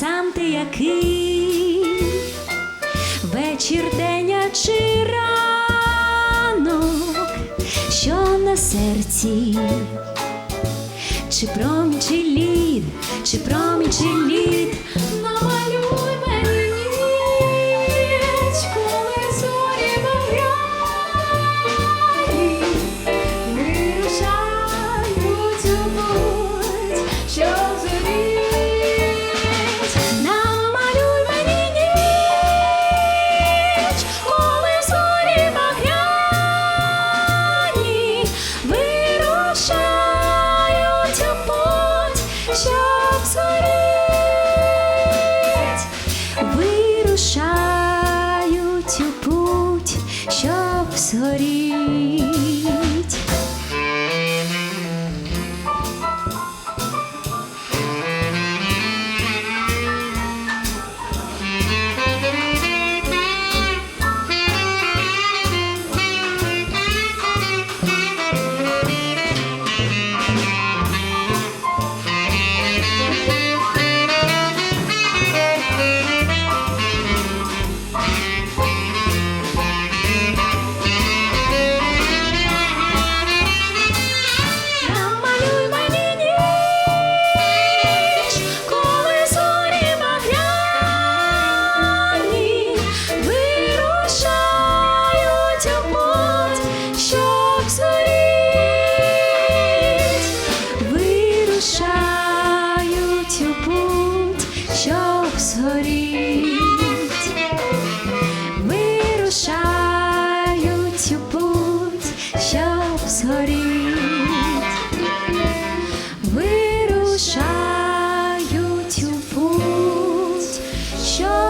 сам ти який, вечір деня чи ранок, що на серці, чи промінь, чи лід, чи промінь, чи лід. горіть, вирушають у путь, вирушають у путь, щоб